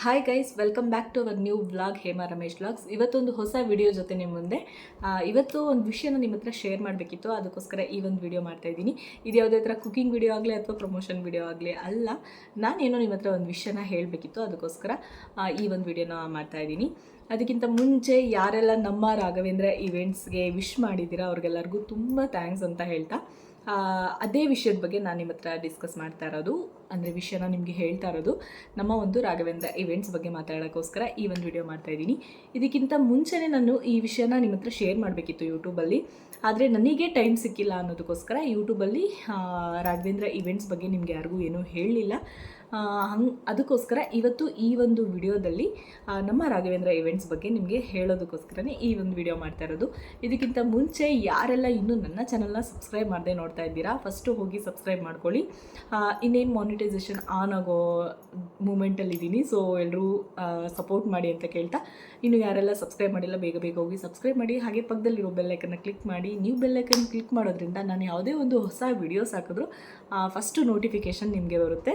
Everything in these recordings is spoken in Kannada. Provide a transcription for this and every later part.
Hi guys welcome back to our new vlog Hema Ramesh vlogs ಇವತ್ತೊಂದು ಹೊಸ ವಿಡಿಯೋ ಜೊತೆ ನಿಮ್ಮ ಮುಂದೆ. ಇವತ್ತು ಒಂದು ವಿಷಯನ ನಿಮ್ಮ ಹತ್ರ ಶೇರ್ ಮಾಡಬೇಕಿತ್ತು. ಅದಕ್ಕೋಸ್ಕರ ಈ ಒಂದು ವಿಡಿಯೋ ಮಾಡ್ತಾ ಇದ್ದೀನಿ. ಇದು ಯಾವುದೇ ಥರ ಕುಕಿಂಗ್ ವಿಡಿಯೋ ಆಗಲಿ ಅಥವಾ ಪ್ರಮೋಷನ್ ವಿಡಿಯೋ ಆಗಲಿ ಅಲ್ಲ, ನಾನೇನೋ ನಿಮ್ಮ ಹತ್ರ ಒಂದು ವಿಷಯನ ಹೇಳಬೇಕಿತ್ತು. ಅದಕ್ಕೋಸ್ಕರ ಈ ಒಂದು ವಿಡಿಯೋನ ಮಾಡ್ತಾ ಇದ್ದೀನಿ. ಅದಕ್ಕಿಂತ ಮುಂಚೆ ಯಾರೆಲ್ಲ ನಮ್ಮ ರಾಘವೇಂದ್ರ ಇವೆಂಟ್ಸ್ಗೆ ವಿಶ್ ಮಾಡಿದ್ದೀರಾ, ಅವ್ರಿಗೆಲ್ಲರಿಗೂ ತುಂಬ ಥ್ಯಾಂಕ್ಸ್ ಅಂತ ಹೇಳ್ತಾ ಅದೇ ವಿಷಯದ ಬಗ್ಗೆ ನಾನು ನಿಮ್ಮ ಹತ್ರ ಡಿಸ್ಕಸ್ ಮಾಡ್ತಾ ಇರೋದು. ಅಂದರೆ ವಿಷಯನ ನಿಮಗೆ ಹೇಳ್ತಾ ಇರೋದು, ನಮ್ಮ ಒಂದು ರಾಘವೇಂದ್ರ ಇವೆಂಟ್ಸ್ ಬಗ್ಗೆ ಮಾತಾಡೋಕ್ಕೋಸ್ಕರ ಈ ಒಂದು ವಿಡಿಯೋ ಮಾಡ್ತಾ ಇದ್ದೀನಿ. ಇದಕ್ಕಿಂತ ಮುಂಚೆನೇ ನಾನು ಈ ವಿಷಯನ ನಿಮ್ಮ ಹತ್ರ ಶೇರ್ ಮಾಡಬೇಕಿತ್ತು ಯೂಟ್ಯೂಬಲ್ಲಿ ಆದರೆ ನನಗೆ ಟೈಮ್ ಸಿಕ್ಕಿಲ್ಲ ಅನ್ನೋದಕ್ಕೋಸ್ಕರ ಯೂಟ್ಯೂಬಲ್ಲಿ ರಾಘವೇಂದ್ರ ಇವೆಂಟ್ಸ್ ಬಗ್ಗೆ ನಿಮಗೆ ಯಾರಿಗೂ ಏನೂ ಹೇಳಲಿಲ್ಲ ಹಂಗೆ ಅದಕ್ಕೋಸ್ಕರ ಇವತ್ತು ಈ ಒಂದು ವಿಡಿಯೋದಲ್ಲಿ ನಮ್ಮ ರಾಘವೇಂದ್ರ ಇವೆಂಟ್ಸ್ ಬಗ್ಗೆ ನಿಮಗೆ ಹೇಳೋದಕ್ಕೋಸ್ಕರನೇ ಈ ಒಂದು ವಿಡಿಯೋ ಮಾಡ್ತಾ ಇರೋದು. ಇದಕ್ಕಿಂತ ಮುಂಚೆ ಯಾರೆಲ್ಲ ಇನ್ನೂ ನನ್ನ ಚಾನಲ್ನ ಸಬ್ಸ್ಕ್ರೈಬ್ ಮಾಡದೆ ನೋಡ್ತಾ ಇದ್ದೀರಾ ಫಸ್ಟು ಹೋಗಿ ಸಬ್ಸ್ಕ್ರೈಬ್ ಮಾಡ್ಕೊಳ್ಳಿ. ಇನ್ನೇನು ಮಾನಿಟೈಸೇಷನ್ ಆನ್ ಆಗೋ ಮೂಮೆಂಟಲ್ಲಿ ಇದ್ದೀನಿ ಸೊ ಎಲ್ಲರೂ ಸಪೋರ್ಟ್ ಮಾಡಿ ಅಂತ ಕೇಳ್ತಾ. ಇನ್ನು ಯಾರೆಲ್ಲ ಸಬ್ಸ್ಕ್ರೈಬ್ ಮಾಡಿಲ್ಲ, ಬೇಗ ಬೇಗ ಹೋಗಿ ಸಬ್ಸ್ಕ್ರೈಬ್ ಮಾಡಿ. ಹಾಗೆ ಪಕ್ಕದಲ್ಲಿರೋ ಬೆಲ್ಲೈಕನ್ನ ಕ್ಲಿಕ್ ಮಾಡಿ. ನೀವು ಬೆಲ್ಲೈಕನ್ ಕ್ಲಿಕ್ ಮಾಡೋದ್ರಿಂದ ನಾನು ಯಾವುದೇ ಒಂದು ಹೊಸ ವಿಡಿಯೋಸ್ ಹಾಕಿದ್ರು ಫಸ್ಟು ನೋಟಿಫಿಕೇಷನ್ ನಿಮಗೆ ಬರುತ್ತೆ.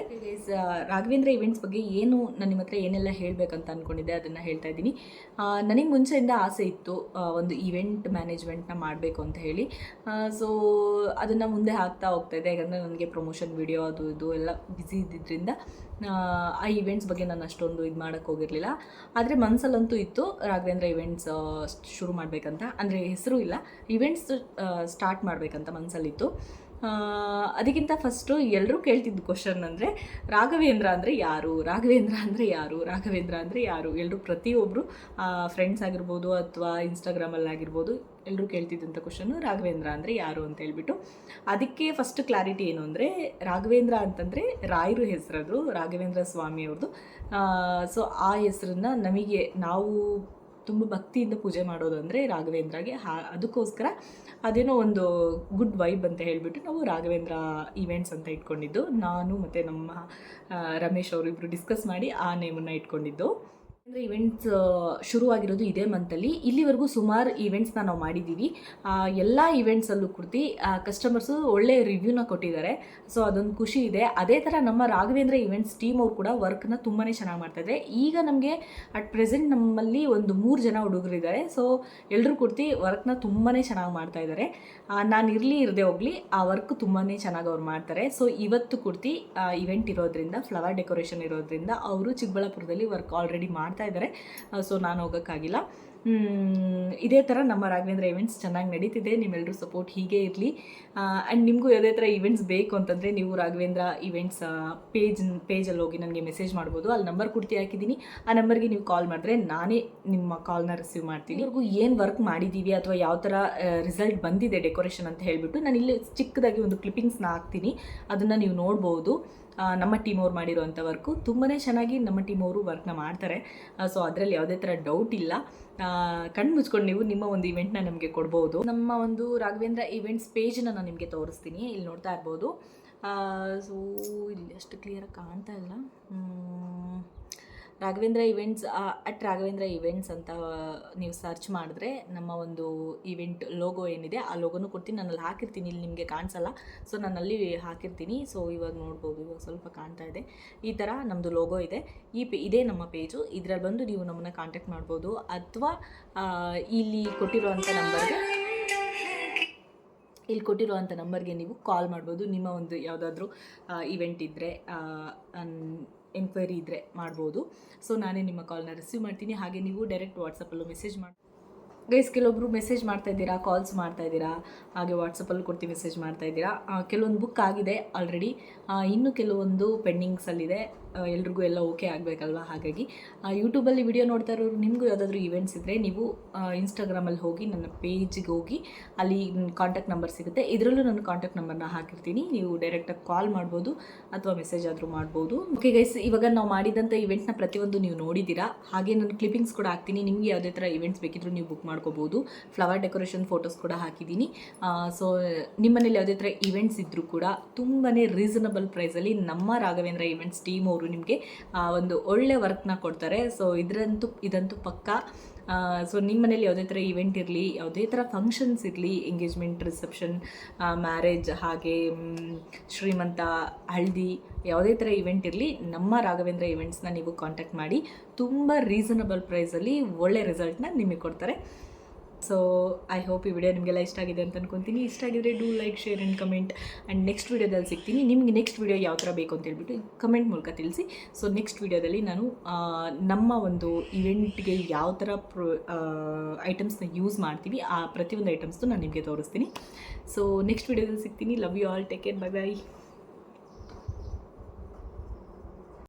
ರಾಘವೇಂದ್ರ ಇವೆಂಟ್ಸ್ ಬಗ್ಗೆ ಏನು ನಾನು ನಿಮ್ಮ ಹತ್ರ ಏನೆಲ್ಲ ಹೇಳಬೇಕಂತ ಅಂದ್ಕೊಂಡಿದ್ದೆ ಅದನ್ನು ಹೇಳ್ತಾ ಇದ್ದೀನಿ. ನನಗೆ ಮುಂಚೆಯಿಂದ ಆಸೆ ಇತ್ತು ಒಂದು ಇವೆಂಟ್ ಮ್ಯಾನೇಜ್ಮೆಂಟ್ನ ಮಾಡಬೇಕು ಅಂತ ಹೇಳಿ. ಸೊ ಅದನ್ನು ಮುಂದೆ ಹಾಕ್ತಾ ಹೋಗ್ತಾ ಇದ್ದೆ. ಯಾಕಂದರೆ ನನಗೆ ಪ್ರಮೋಷನ್ ವಿಡಿಯೋ ಅದು ಇದು ಎಲ್ಲ ಬ್ಯುಸಿ ಇದ್ದಿದ್ದರಿಂದ ಆ, ಇವೆಂಟ್ಸ್ ಬಗ್ಗೆ ನಾನು ಅಷ್ಟೊಂದು ಇದು ಮಾಡೋಕ್ಕೆ ಹೋಗಿರಲಿಲ್ಲ. ಆದರೆ ಮನಸ್ಸಲ್ಲಂತೂ ಇತ್ತು ರಾಘವೇಂದ್ರ ಇವೆಂಟ್ಸ್ ಶುರು ಮಾಡಬೇಕಂತ. ಅಂದರೆ ಹೆಸರು ಇಲ್ಲ ಇವೆಂಟ್ಸ್ ಸ್ಟಾರ್ಟ್ ಮಾಡಬೇಕಂತ ಮನಸ್ಸಲ್ಲಿತ್ತು ಅದಕ್ಕಿಂತ ಫಸ್ಟು ಎಲ್ಲರೂ ಕೇಳ್ತಿದ್ದು ಕ್ವಶನ್ ಅಂದರೆ, ರಾಘವೇಂದ್ರ ಅಂದರೆ ಯಾರು? ರಾಘವೇಂದ್ರ ಅಂದರೆ ಯಾರು? ರಾಘವೇಂದ್ರ ಅಂದರೆ ಯಾರು? ಎಲ್ಲರೂ ಪ್ರತಿಯೊಬ್ಬರು ಫ್ರೆಂಡ್ಸ್ ಆಗಿರ್ಬೋದು ಅಥವಾ ಇನ್ಸ್ಟಾಗ್ರಾಮಲ್ಲಿ ಆಗಿರ್ಬೋದು ಎಲ್ಲರೂ ಕೇಳ್ತಿದ್ದಂಥ ಕ್ವಶನ್ನು ರಾಘವೇಂದ್ರ ಅಂದರೆ ಯಾರು ಅಂತ ಹೇಳ್ಬಿಟ್ಟು. ಅದಕ್ಕೆ ಫಸ್ಟ್ ಕ್ಲಾರಿಟಿ ಏನು ಅಂದರೆ, ರಾಘವೇಂದ್ರ ಅಂತಂದರೆ ರಾಯರು ಹೆಸರದು ರಾಘವೇಂದ್ರ ಸ್ವಾಮಿ ಅವ್ರದ್ದು. ಸೊ ಆ ಹೆಸರನ್ನ ನಮಗೆ ನಾವು ತುಂಬ ಭಕ್ತಿಯಿಂದ ಪೂಜೆ ಮಾಡೋದು ಅಂದರೆ ರಾಘವೇಂದ್ರಗೆ. ಹಾ, ಅದಕ್ಕೋಸ್ಕರ ಅದೇನೋ ಒಂದು ಗುಡ್ ವೈಬ್ ಅಂತ ಹೇಳಿಬಿಟ್ಟು ನಾವು ರಾಘವೇಂದ್ರ ಈವೆಂಟ್ಸ್ ಅಂತ ಇಟ್ಕೊಂಡಿದ್ದು. ನಾನು ಮತ್ತು ನಮ್ಮ ರಮೇಶ್ ಅವರು ಇಬ್ಬರು ಡಿಸ್ಕಸ್ ಮಾಡಿ ಆ ನೇಮನ್ನು ಇಟ್ಕೊಂಡಿದ್ದು. ಅಂದರೆ ಇವೆಂಟ್ಸ್ ಶುರುವಾಗಿರೋದು ಇದೇ ಮಂತಲ್ಲಿ ಇಲ್ಲಿವರೆಗೂ ಸುಮಾರು ಇವೆಂಟ್ಸ್ನ ನಾವು ಮಾಡಿದ್ದೀವಿ ಎಲ್ಲ ಇವೆಂಟ್ಸಲ್ಲೂ ಕುರ್ತಿ ಕಸ್ಟಮರ್ಸು ಒಳ್ಳೆ ರಿವ್ಯೂನ ಕೊಟ್ಟಿದ್ದಾರೆ. ಸೊ ಅದೊಂದು ಖುಷಿ ಇದೆ. ಅದೇ ಥರ ನಮ್ಮ ರಾಘವೇಂದ್ರ ಇವೆಂಟ್ಸ್ ಟೀಮ್ ಅವ್ರು ಕೂಡ ವರ್ಕ್ನ ತುಂಬಾ ಚೆನ್ನಾಗಿ ಮಾಡ್ತಾಯಿದ್ದಾರೆ ಈಗ ನಮಗೆ ಅಟ್ ಪ್ರೆಸೆಂಟ್ ನಮ್ಮಲ್ಲಿ ಒಂದು ಮೂರು ಜನ ಹುಡುಗರಿದ್ದಾರೆ ಸೊ ಎಲ್ಲರೂ ಕುರ್ತಿ ವರ್ಕ್ನ ತುಂಬಾ ಚೆನ್ನಾಗಿ ಮಾಡ್ತಾ ಇದ್ದಾರೆ. ನಾನು ಇರಲಿ, ಇರದೆ ಹೋಗಲಿ, ಆ ವರ್ಕ್ ತುಂಬಾ ಚೆನ್ನಾಗಿ ಅವ್ರು ಮಾಡ್ತಾರೆ. ಸೊ ಇವತ್ತು ಕುರ್ತಿ ಇವೆಂಟ್ ಇರೋದ್ರಿಂದ ಫ್ಲವರ್ ಡೆಕೋರೇಷನ್ ಇರೋದ್ರಿಂದ, ಅವರು ಚಿಕ್ಕಬಳ್ಳಾಪುರದಲ್ಲಿ ವರ್ಕ್ ಆಲ್ರೆಡಿ ಮಾಡ್ತಾ ಇದ್ದಾರೆ. ಸೊ ನಾನು ಹೋಗೋಕ್ಕಾಗಿಲ್ಲ. ಇದೇ ಥರ ನಮ್ಮ ರಾಘವೇಂದ್ರ ಇವೆಂಟ್ಸ್ ಚೆನ್ನಾಗಿ ನಡೀತಿದೆ ನಿಮ್ಮೆಲ್ಲರೂ ಸಪೋರ್ಟ್ ಹೀಗೆ ಇರಲಿ. ಆ್ಯಂಡ್ ನಿಮಗೂ ಯಾವುದೇ ಥರ ಇವೆಂಟ್ಸ್ ಬೇಕು ಅಂತಂದರೆ ನೀವು ರಾಘವೇಂದ್ರ ಇವೆಂಟ್ಸ್ ಪೇಜ್ ಪೇಜಲ್ಲಿ ಹೋಗಿ ನನಗೆ ಮೆಸೇಜ್ ಮಾಡ್ಬೋದು. ಅಲ್ಲಿ ನಂಬರ್ ಕೊಡ್ತಿ ಹಾಕಿದ್ದೀನಿ. ಆ ನಂಬರ್ಗೆ ನೀವು ಕಾಲ್ ಮಾಡಿದ್ರೆ ನಾನೇ ನಿಮ್ಮ ಕಾಲ್ನ ರಿಸೀವ್ ಮಾಡ್ತೀನಿ. ಇವ್ರಿಗೂ ಏನು ವರ್ಕ್ ಮಾಡಿದ್ದೀವಿ ಅಥವಾ ಯಾವ ಥರ ರಿಸಲ್ಟ್ ಬಂದಿದೆ ಡೆಕೋರೇಷನ್ ಅಂತ ಹೇಳಿಬಿಟ್ಟು ನಾನು ಇಲ್ಲಿ ಚಿಕ್ಕದಾಗಿ ಒಂದು ಕ್ಲಿಪ್ಪಿಂಗ್ಸ್ನ ಹಾಕ್ತೀನಿ. ಅದನ್ನು ನೀವು ನೋಡ್ಬೋದು. ನಮ್ಮ ಟೀಮ್ ಅವ್ರು ಮಾಡಿರುವಂಥ ವರ್ಕು ತುಂಬಾ ಚೆನ್ನಾಗಿ ನಮ್ಮ ಟೀಮ್ ಅವರು ವರ್ಕ್ನ ಮಾಡ್ತಾರೆ. ಸೊ ಅದರಲ್ಲಿ ಯಾವುದೇ ಥರ ಡೌಟ್ ಇಲ್ಲ. ಕಣ್ಣು ಮುಚ್ಕೊಂಡು ನೀವು ನಿಮ್ಮ ಒಂದು ಇವೆಂಟ್ನ ನಮಗೆ ಕೊಡ್ಬೋದು. ನಮ್ಮ ಒಂದು ರಾಘವೇಂದ್ರ ಇವೆಂಟ್ಸ್ ಪೇಜ್ನ ನಾನು ನಿಮಗೆ ತೋರಿಸ್ತೀನಿ. ಇಲ್ಲಿ ನೋಡ್ತಾ ಇರ್ಬೋದು. ಸೊ ಇಲ್ಲಿ ಅಷ್ಟು ಕ್ಲಿಯರಾಗಿ ಕಾಣ್ತಾ ಇಲ್ಲ. Raghavendra events at Raghavendra events ಅಂತ ನೀವು ಸರ್ಚ್ ಮಾಡಿದ್ರೆ ನಮ್ಮ ಒಂದು ಇವೆಂಟ್ ಲೋಗೋ ಏನಿದೆ, ಆ ಲೋಗೋನು ಕೊಡ್ತೀನಿ. ನಾನು ಅಲ್ಲಿ ಹಾಕಿರ್ತೀನಿ, ಇಲ್ಲಿ ನಿಮಗೆ ಕಾಣಿಸಲ್ಲ. ಸೊ ನಾನು ಅಲ್ಲಿ ಹಾಕಿರ್ತೀನಿ. ಸೊ ಇವಾಗ ನೋಡ್ಬೋದು, ಇವಾಗ ಸ್ವಲ್ಪ ಕಾಣ್ತಾ ಇದೆ. ಈ ಥರ ನಮ್ಮದು ಲೋಗೋ ಇದೆ. ಈ ಪೇ, ಇದೇ ನಮ್ಮ ಪೇಜು ಇದರಲ್ಲಿ ಬಂದು ನೀವು ನಮ್ಮನ್ನು ಕಾಂಟ್ಯಾಕ್ಟ್ ಮಾಡ್ಬೋದು. ಅಥವಾ ಇಲ್ಲಿ ಕೊಟ್ಟಿರುವಂಥ ನಂಬರ್ಗೆ ಇಲ್ಲಿ ಕೊಟ್ಟಿರುವಂಥ ನಂಬರ್ಗೆ ನೀವು ಕಾಲ್ ಮಾಡ್ಬೋದು. ನಿಮ್ಮ ಒಂದು ಯಾವುದಾದ್ರೂ ಇವೆಂಟ್ ಇದ್ದರೆ ಎನ್ಕ್ವೈರಿ ಇದ್ದರೆ ಮಾಡ್ಬೋದು. ಸೊ ನಾನೇ ನಿಮ್ಮ ಕಾಲ್ನ ರಿಸೀವ್ ಮಾಡ್ತೀನಿ. ಹಾಗೆ ನೀವು ಡೈರೆಕ್ಟ್ ವಾಟ್ಸಪ್ಪಲ್ಲೂ ಮೆಸೇಜ್ ಮಾಡಿ ಗೈಸ್ ಕೆಲವೊಬ್ಬರು ಮೆಸೇಜ್ ಮಾಡ್ತಾ ಇದ್ದೀರಾ ಕಾಲ್ಸ್ ಮಾಡ್ತಾ ಇದ್ದೀರಾ, ಹಾಗೆ ವಾಟ್ಸಪ್ಪಲ್ಲಿ ಕೊಡ್ತಿ ಮೆಸೇಜ್ ಮಾಡ್ತಾ ಇದ್ದೀರಾ. ಕೆಲವೊಂದು ಬುಕ್ ಆಗಿದೆ ಆಲ್ರೆಡಿ ಇನ್ನು ಕೆಲವೊಂದು ಪೆಂಡಿಂಗ್ಸಲ್ಲಿದೆ ಎಲ್ರಿಗೂ ಎಲ್ಲ ಓಕೆ ಆಗಬೇಕಲ್ವಾ? ಹಾಗಾಗಿ ಯೂಟ್ಯೂಬಲ್ಲಿ ವಿಡಿಯೋ ನೋಡ್ತಾ ಇರೋರು, ನಿಮಗೂ ಯಾವುದಾದ್ರೂ ಇವೆಂಟ್ಸ್ ಇದ್ದರೆ ನೀವು ಇನ್ಸ್ಟಾಗ್ರಾಮಲ್ಲಿ ಹೋಗಿ, ನನ್ನ ಪೇಜಿಗೆ ಹೋಗಿ, ಅಲ್ಲಿ ಕಾಂಟ್ಯಾಕ್ಟ್ ನಂಬರ್ ಸಿಗುತ್ತೆ. ಇದರಲ್ಲೂ ನನ್ನ ಕಾಂಟ್ಯಾಕ್ಟ್ ನಂಬರ್ನ ಹಾಕಿರ್ತೀನಿ. ನೀವು ಡೈರೆಕ್ಟಾಗಿ ಕಾಲ್ ಮಾಡ್ಬೋದು, ಅಥವಾ ಮೆಸೇಜ್ ಆದರೂ ಮಾಡ್ಬೋದು. ಓಕೆ ಗೈಸ್ ಇವಾಗ ನಾವು ಮಾಡಿದಂಥ ಇವೆಂಟ್ನ ಪ್ರತಿಯೊಂದು ನೀವು ನೋಡಿದ್ದೀರಾ? ಹಾಗೆ ನಾನು ಕ್ಲಿಪ್ಪಿಂಗ್ಸ್ ಕೂಡ ಹಾಕ್ತೀನಿ. ನಿಮಗೆ ಯಾವುದೇ ಥರ ಇವೆಂಟ್ಸ್ ಬೇಕಿದ್ರೂ ನೀವು ಬುಕ್ ಮಾಡ್ಕೋಬೋದು. ಫ್ಲವರ್ ಡೆಕೋರೇಷನ್ ಫೋಟೋಸ್ ಕೂಡ ಹಾಕಿದ್ದೀನಿ. ಸೊ ನಿಮ್ಮನೇಲಿ ಯಾವುದೇ ಥರ ಇವೆಂಟ್ಸ್ ಇದ್ದರೂ ಕೂಡ ತುಂಬಾ ರೀಸನಬಲ್ ಪ್ರೈಸಲ್ಲಿ ನಮ್ಮ ರಾಘವೇಂದ್ರ ಇವೆಂಟ್ಸ್ ಟೀಮ್ ನಿಮಗೆ ಒಂದು ಒಳ್ಳೆ ವರ್ಕ್ನ ಕೊಡ್ತಾರೆ. ಸೊ ಇದರಂತೂ, ಇದಂತೂ ಪಕ್ಕ. ಸೊ ನಿಮ್ಮ ಮನೇಲಿ ಯಾವುದೇ ಥರ ಇವೆಂಟ್ ಇರಲಿ, ಯಾವುದೇ ಥರ ಫಂಕ್ಷನ್ಸ್ ಇರಲಿ ಎಂಗೇಜ್ಮೆಂಟ್ ರಿಸೆಪ್ಷನ್ ಮ್ಯಾರೇಜ್ ಹಾಗೆ ಶ್ರೀಮಂತ, ಹಳ್ದಿ, ಯಾವುದೇ ಥರ ಇವೆಂಟ್ ಇರಲಿ, ನಮ್ಮ ರಾಘವೇಂದ್ರ ಇವೆಂಟ್ಸ್ನ ನೀವು ಕಾಂಟ್ಯಾಕ್ಟ್ ಮಾಡಿ, ತುಂಬ ರೀಸನಬಲ್ ಪ್ರೈಸಲ್ಲಿ ಒಳ್ಳೆ ರಿಸಲ್ಟ್ನ ನಿಮಗೆ ಕೊಡ್ತಾರೆ. ಸೊ ಐ ಹೋಪ್ ಈ ವಿಡಿಯೋ ನಿಮಗೆಲ್ಲ ಇಷ್ಟ ಆಗಿದೆ ಅಂತ ಅನ್ಕೊತೀನಿ. ಇಷ್ಟ ಆಗಿದ್ರೆ do like share and comment and next ವಿಡಿಯೋದಲ್ಲಿ ಸಿಗ್ತೀನಿ. ನಿಮಗೆ ನೆಕ್ಸ್ಟ್ ವಿಡಿಯೋ ಯಾವ ಥರ ಬೇಕು ಅಂತ ಹೇಳ್ಬಿಟ್ಟು ಕಮೆಂಟ್ ಮೂಲಕ ತಿಳಿಸಿ. ಸೊ ನೆಕ್ಸ್ಟ್ ವಿಡಿಯೋದಲ್ಲಿ ನಾನು ನಮ್ಮ ಒಂದು ಇವೆಂಟ್ಗೆ ಯಾವ ಥರ ಪ್ರೊ ಐಟಮ್ಸ್ನ ಯೂಸ್ ಮಾಡ್ತೀವಿ, ಆ ಪ್ರತಿಯೊಂದು ಐಟಮ್ಸ್ನು ನಾನು ನಿಮಗೆ ತೋರಿಸ್ತೀನಿ. ಸೊ ನೆಕ್ಸ್ಟ್ ವಿಡಿಯೋದಲ್ಲಿ ಸಿಗ್ತೀನಿ. Love you all take care bye bye